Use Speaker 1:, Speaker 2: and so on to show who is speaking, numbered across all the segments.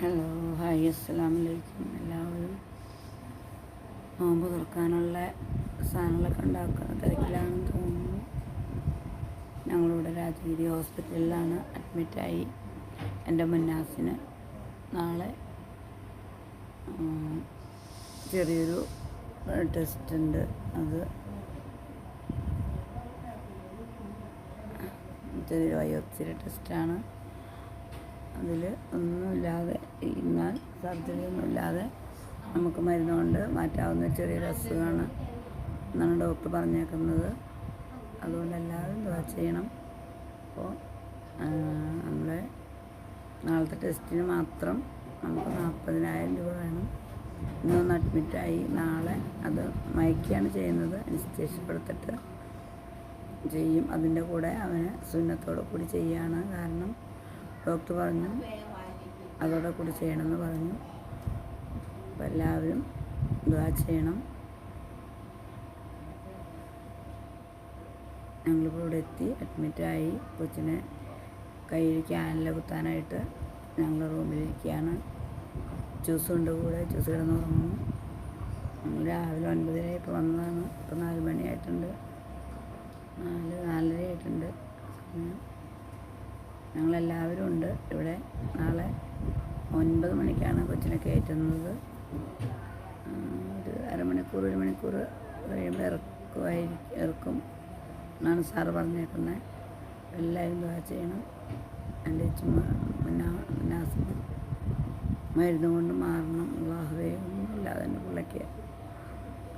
Speaker 1: Hello hi അസ്സാം വലൈക്കും എല്ലാവരും നോമ്പ് തുറക്കാനുള്ള സാധനങ്ങളൊക്കെ ഉണ്ടാക്കുന്ന തിരക്കിലാണെന്ന് തോന്നുന്നു. ഞങ്ങളിവിടെ രാജഗിരി ഹോസ്പിറ്റലിലാണ് അഡ്മിറ്റായി എന്റെ മുന്നാസിന് നാളെ ചെറിയൊരു ടെസ്റ്റ് ഉണ്ട്. അത് ചെറിയൊരു ബയോപ്സിയുടെ ടെസ്റ്റാണ് അതിൽ ഒന്നുമില്ലാതെ ഇരുന്നാൽ സർജറി ഒന്നുമില്ലാതെ നമുക്ക് മരുന്നുകൊണ്ട് മാറ്റാവുന്ന ചെറിയൊരു അസുഖമാണ് എന്നാണ് ഡോക്ടർ പറഞ്ഞേക്കുന്നത്. അതുകൊണ്ട് എല്ലാവരും എന്തുവാ ചെയ്യണം. അപ്പോൾ നമ്മളെ നാളത്തെ ടെസ്റ്റിന് മാത്രം നമുക്ക് നാൽപ്പതിനായിരം രൂപ വേണം. ഇന്നൊന്ന് അഡ്മിറ്റായി. നാളെ അത് മയക്കിയാണ് ചെയ്യുന്നത്. അനിസ്റ്റേഷൻ ചെയ്യും. അതിന്റെ കൂടെ അവന് സുന്നത്തോടു കൂടി ചെയ്യാണ് കാരണം. ഡോക്ടർ പറഞ്ഞു. അതോടെ കൂടി ചെയ്യണമെന്ന് പറഞ്ഞു. അപ്പോൾ എല്ലാവരും ദ്വാ ചെയ്യണം. ഞങ്ങളിപ്പോൾ ഇവിടെ എത്തി. അഡ്മിറ്റായി. കൊച്ചിനെ കയ്യിൽ ക്യാനിൽ കുത്താനായിട്ട് ഞങ്ങൾ റൂമിലിരിക്കുകയാണ്. ജ്യൂസ് കൊണ്ട് കൂടെ ജ്യൂസ് കിടന്ന് ഉറങ്ങുന്നു. ഞങ്ങൾ രാവിലെ ഒൻപതര ഇപ്പോൾ വന്നതാണ്. ഇപ്പോൾ നാല് മണിയായിട്ടുണ്ട്. നാല് നാലര ആയിട്ടുണ്ട് സമയം. ഞങ്ങളെല്ലാവരും ഉണ്ട് ഇവിടെ. നാളെ ഒൻപത് മണിക്കാണ് കൊച്ചിനെ കയറ്റുന്നത്. ഒരു അരമണിക്കൂർ ഒരു മണിക്കൂർ കഴിയുമ്പോൾ ഇറക്കുമായിരിക്കും ഇറക്കും എന്നാണ് സാറ് പറഞ്ഞേക്കുന്നത് എല്ലാവരും ദുവാ ചെയ്യണം. എന്റെ ചുമ്മാ മുന്നാസിന് മരുന്ന് കൊണ്ട് മാറണം. അള്ളാഹുവേ ഒന്നുമില്ലാതെ എന്റെ പിള്ളയ്ക്ക്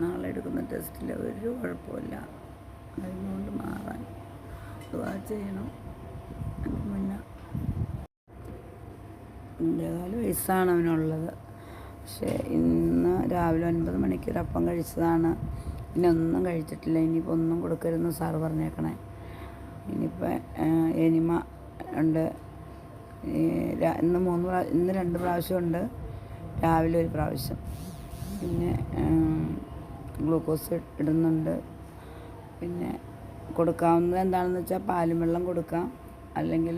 Speaker 1: നാളെ എടുക്കുന്ന ടെസ്റ്റിൽ ഒരു കുഴപ്പമില്ല. മരുന്ന് കൊണ്ട് മാറാൻ ദുവാ ചെയ്യണം എന്റെ മുന്ന രണ്ടേകാൽ വയസ്സാണ് അവനുള്ളത്. പക്ഷേ ഇന്ന് രാവിലെ ഒൻപത് മണിക്ക് ഒരു അപ്പം കഴിച്ചതാണ്. ഇനി ഒന്നും കഴിച്ചിട്ടില്ല. ഇനിയിപ്പോൾ ഒന്നും കൊടുക്കരുതെന്ന് സാറ് പറഞ്ഞേക്കണേ. ഇനിയിപ്പോൾ എനിമ ഉണ്ട്. ഇന്ന് മൂന്ന് പ്രാ ഇന്ന് രണ്ട് പ്രാവശ്യം ഉണ്ട്. രാവിലെ ഒരു പ്രാവശ്യം. പിന്നെ ഗ്ലൂക്കോസ് ഇടുന്നുണ്ട്. പിന്നെ കൊടുക്കാവുന്നത് എന്താണെന്ന് വെച്ചാൽ പാലും വെള്ളം കൊടുക്കാം. അല്ലെങ്കിൽ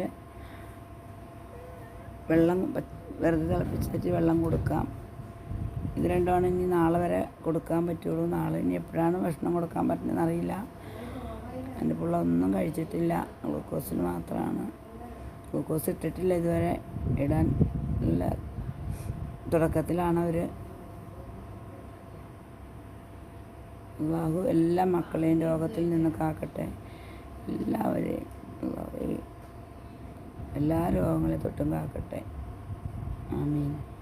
Speaker 1: വെള്ളം വെറുതെ തിളപ്പിച്ചിട്ട് വെള്ളം കൊടുക്കാം. ഇത് രണ്ടുമാണ് ഇനി നാളെ വരെ കൊടുക്കാൻ പറ്റുള്ളൂ. നാളെ ഇനി എപ്പോഴാണ് ഭക്ഷണം കൊടുക്കാൻ പറ്റുന്നതെന്ന് അറിയില്ല. എന്റെ പിള്ള ഒന്നും കഴിച്ചിട്ടില്ല. ഗ്ലൂക്കോസിന് മാത്രമാണ്. ഗ്ലൂക്കോസ് ഇട്ടിട്ടില്ല ഇതുവരെ ഇടാൻ ഉള്ള തുടക്കത്തിലാണ് അവർ എല്ലാ മക്കളെയും രോഗത്തിൽ നിന്ന് കാക്കട്ടെ എല്ലാവരെയും അള്ളാഹു എല്ലാ രോഗങ്ങളെ തൊട്ടും കാക്കട്ടെ. ആമീൻ.